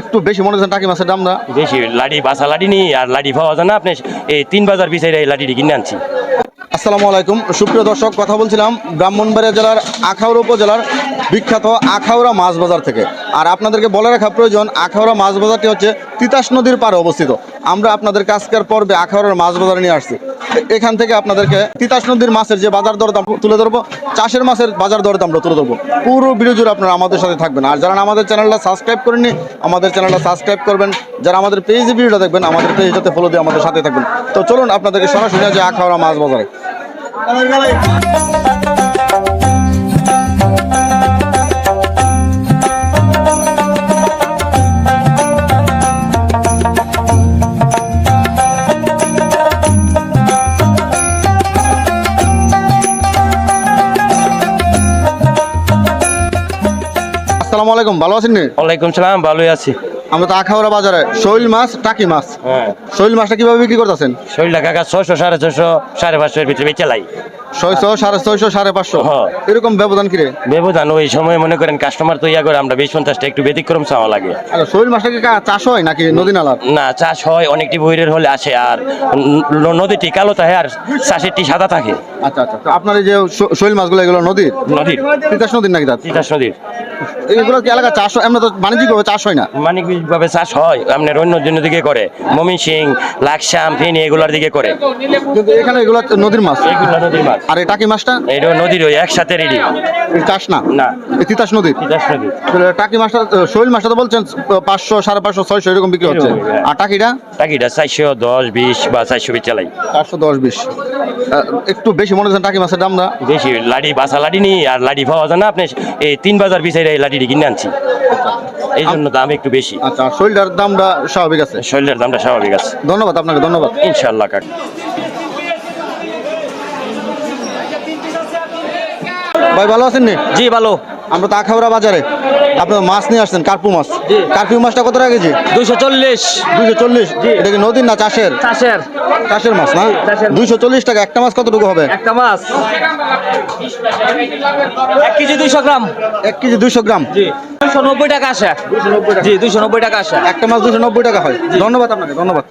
একটু বেশি মনে হচ্ছে টাকি মাছের দাম না? বেশি লাডি বাসা লাডি নি আর লাডি পাওয়া যায় না আপনি এই তিন বাজার বিচারে এই লাডিটি কিনে আনছি। আসসালামু আলাইকুম। সুপ্রিয় দর্শক কথা বলছিলাম ব্রাহ্মণবাড়িয়া জেলার আখাউড় উপজেলার বিখ্যাত আখাউড়া মাছ বাজার থেকে। আর আপনাদেরকে বলে রাখা প্রয়োজন, আখাউড়া মাছ বাজারটি হচ্ছে তিতাস নদীর পাড়ে অবস্থিত। আমরা আপনাদের আজকের পর্বে আখাউড়ার মাছ বাজারে নিয়ে আসছি। এখান থেকে আপনাদেরকে তিতাস নদীর মাছের যে বাজার দর দাম তুলে ধরবো, চাষের মাছের বাজার দর দামটা তুলে ধরবো। পুরো ভিডিও আপনারা আমাদের সাথে থাকবেন। আর যারা আমাদের চ্যানেলটা সাবস্ক্রাইব করেননি, আমাদের চ্যানেলটা সাবস্ক্রাইব করবেন। যারা আমাদের পেজে ভিডিওটা দেখবেন, আমাদের পেজটাতে ফলো দিয়ে আমাদের সাথে থাকবেন। তো চলুন আপনাদেরকে সরাসরি যাই আখাউড়া মাছ বাজারে। আসসালামু আলাইকুম ভালো আছেন ওয়ালাইকুম সালাম ভালোই আছি। আমরা তো আখাউড়া বাজারে শৈল মাছ টাকি মাছ। হ্যাঁ। শৈল মাছটা কীভাবে বিক্রি করতেছেন? শৈল টাকা ছয়শো সাড়ে ছয়শো সাড়ে পাঁচশোর ভিতরে বেচে লাই। ছয়শো সাড়ে ছয়শো সাড়ে পাঁচশো। এরকম ব্যবধান কিরে? ব্যবধান ওই সময় মনে করেন কাস্টমার তো ইয়া করে আমরা বিশ পঞ্চাশটা একটু ব্যতিক্রম চাওয়া লাগে। আচ্ছা শৈল মাছটা কি চাষ হয় নাকি নদী নালার? না চাষ হয় অনেকটি বইরের হলে আসে আর নদীটি কালো থাকে আর চাষেরটি সাদা থাকে। আচ্ছা আচ্ছা তো আপনার এই যে শৈল মাছগুলো এগুলো নদীর নদীর তিতাস নদীর নাকি তার তিতাস নদীর। এগুলো কি এলাকা চাষ হয়? তো বাণিজ্যিকভাবে চাষ হয় না। চাষ হয় আপনার অন্য জন্য দিকে করে মমি সিং লাকসাম ফেনি এগুলার দিকে করে। কিন্তু এখানে এগুলো নদীর মাছ। এগুলো নদীর মাছ। আর এই টাকি মাছটা? এটা নদীর ওই একসাথে রেডি এটা চাষ না? না। তিতাস নদীর তিতাস নদী। টাকি মাছটা শৈল মাছটা তো বলছেন পাঁচশো সাড়ে পাঁচশো ছয়শো এরকম বিক্রি হচ্ছে। আর টাকিটা? টাকিটা চারশো দশ বিশ বা চারশো বিশ চালাই। চারশো দশ বিশ। একটু বেশি মনে হচ্ছে টাকি মাছের দাম না? বেশি লাডি বাসা লাডি নি আর লাডি পাওয়া যায় না আপনি এই তিন বাজার বিচারে এই লাডিটি কিনে আনছি। এই জন্য দাম একটু বেশি। আচ্ছা শৈলটার দামটা স্বাভাবিক আছে? শরীরের দামটা স্বাভাবিক আছে। ধন্যবাদ আপনাকে ধন্যবাদ। ইনশাল্লাহ কাকা। ভাই ভালো আছেন নি? জি ভালো। আমরা তো আখাউড়া বাজারে। আপনার মাছ নিয়ে আসছেন কার্পু মাছ। কার্পু মাছটা কত টাকা কেজি? দুইশো চল্লিশ। দুইশো চল্লিশ? এটা কি নদীর না চাষের? চাষের। চাষের মাছ না? চাষের। দুইশো চল্লিশ টাকা একটা মাছ কতটুকু হবে? একটা মাছ। এক কেজি দুইশো গ্রাম। এক কেজি দুইশো গ্রাম। জি। দুইশো নব্বই টাকা আসে। জি দুইশো নব্বই টাকা আসে। একটা মাছ দুইশো নব্বই টাকা হয়। ধন্যবাদ আপনাকে ধন্যবাদ।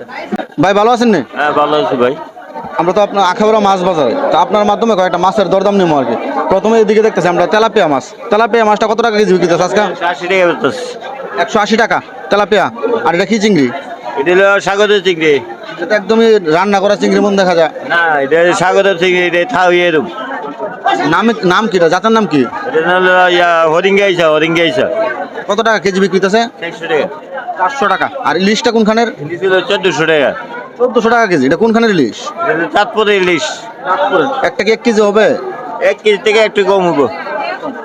ভাই ভালো আছেন নি? হ্যাঁ ভালো আছি ভাই। আমরা তো আপনার আখাউড়া মাছ বাজারে। তো আপনার মাধ্যমে কয়েকটা মাছের দরদাম নেব আর কি। প্রথমে এদিকে দেখতেছি আমরা তেলাপিয়া মাছ। তেলাপিয়া মাছটা কত টাকা কেজি বিক্রি আজকে? একশো আশি টাকা তেলাপিয়া। আর এটা কি চিংড়ি? এটা হলো স্বাগতের চিংড়ি। এটা একদমই রান্না করা চিংড়ি মন দেখা যায়। না এটা স্বাগতের চিংড়ি এটা থাও নাম নাম কি জাতের নাম কি? ইয়া কত টাকা কেজি চারশো টাকা। চারশো টাকা। আর ইলিশটা কোনখানের? চোদ্দশো টাকা। চোদ্দশো টাকা কেজি। এটা কোনখানের চাঁদপুরের ইলিশ। একটা কি এক কেজি হবে? এক কেজি থেকে একটু কম হব।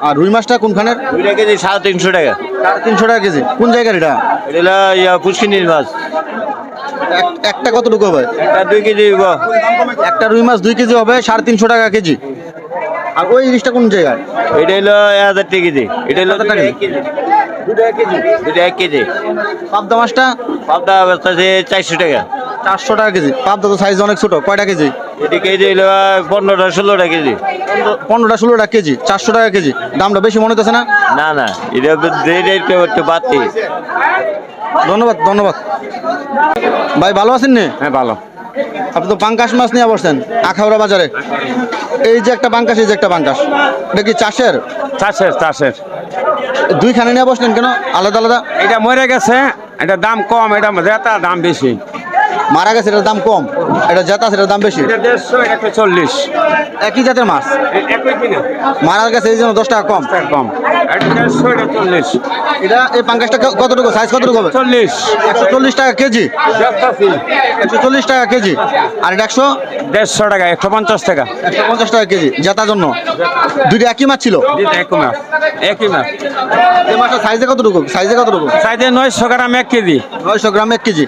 আর রুই মাছটা কোনখানের? দুইটা কেজি সাড়ে তিনশো টাকা। সাড়ে তিনশো টাকা কেজি। কোন জায়গার এটা? এটা ইয়া পুষ্কিনির মাছ। এক- একটা কতটুকু হবে? একটা দুই কেজি হইব। একটা রুই মাছ দুই কেজি হবে সাড়ে তিনশো টাকা কেজি। আর ওই জিনিসটা কোন জায়গার এটা হলো এক হাজার টাকা কেজি। এটা হলো দুইটা এক কেজি। দুটো এক কেজি। এক কেজি। পাবদা মাছটা? পাবদা চারশো টাকা। চারশো টাকা কেজি। পাবদা তো সাইজ অনেক ছোট কয়টা কেজি? এটি কেজি পনেরোটা ষোলোটা কেজি। পনেরোটা ষোলো টাকা কেজি চারশো টাকা কেজি। দামটা বেশি মনে না? না না এটা একটু একটু বাড়তি। ধন্যবাদ ধন্যবাদ। ভাই ভালো আছেন নি? হ্যাঁ ভালো। আপনি তো পাঙ্কাশ মাছ নিয়ে বসছেন আখাউড়া বাজারে। এই যে একটা পাঙ্কাশ এই যে একটা পাঙ্কাশ এটা কি চাষের? চাষের চাষের। দুইখানে নিয়ে বসলেন কেন? আলাদা আলাদা? এটা মরে গেছে এটা দাম কম এটা রেতা দাম বেশি। মারা গেছে এটার দাম কম। এটা জাতা সেটার দাম বেশি। চল্লিশ। একই জাতের মাছ? মারা গেছে এই জন্য দশ টাকা কম। কম। এটা এই পাঙ্কাশটা কতটুকু? সাইজ কতটুকু হবে? চল্লিশ। একশো চল্লিশ টাকা কেজি। একশো চল্লিশ টাকা কেজি। আর এটা একশো? দেড়শো টাকা একশো পঞ্চাশ টাকা। একশো পঞ্চাশ টাকা কেজি জেতার জন্য। দুইটা একই মাছ ছিল? একই মাছ একই মাছ। এই মাছটা সাইজে কতটুকু? সাইজে কতটুকু? সাইজে নয়শো গ্রাম এক কেজি। নয়শো গ্রাম এক কেজি।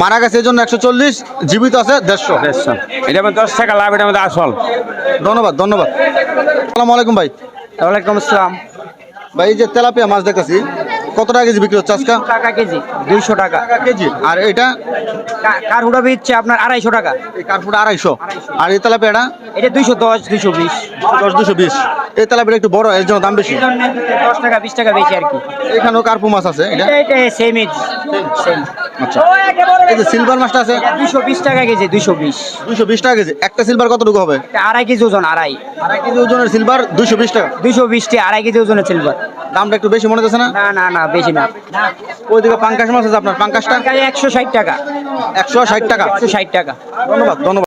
মারা গেছে এই জন্য একশো চল্লিশ জীবিত আছে দেড়শো। দেড়শো। এটা আমার দশ টাকা লাভ এটা আমাদের আসল। ধন্যবাদ ধন্যবাদ। আসসালামু আলাইকুম ভাই। ওয়ালাইকুম আসসালাম। ভাই এই যে তেলাপিয়া মাছ দেখতেছি কত টাকা কেজি বিক্রি হচ্ছে আজকে? টাকা কেজি। দুইশো টাকা। কেজি। আর এটা? কারফুটা বিচ্ছে আপনার আড়াইশো টাকা। কারফুটা আড়াইশো। আর এই তেলাপিয়াটা এটা? দুইশো দশ দুইশো বিশ। দশ দুশো বিশ। এই তেলাপিয়া একটু বড় এর জন্য দাম বেশি? দশ টাকা বিশ টাকা বেশি আর কি। এখানেও কার্পু মাছ আছে এটা? সেম সেম আচ্ছা। এই যে সিলভার মাছটা আছে? দুইশো বিশ টাকা কেজি দুইশো বিশ। দুশো বিশ টাকা কেজি। একটা সিলভার কতটুকু হবে? আড়াই কেজি ওজন আড়াই। আড়াই কেজি ওজনের সিলভার দুইশো বিশ টাকা? দুইশো বিশটি আড়াই কেজি ওজনের সিলভার দামটা একটু বেশি মনে হচ্ছে না? না না না বেশি না। ওইদিকে পাঙ্কাশ মাছ আছে আপনার পাঙ্কাশটা? একশো ষাট টাকা। একশো ষাট টাকা। একশো ষাট টাকা। ধন্যবাদ ধন্যবাদ।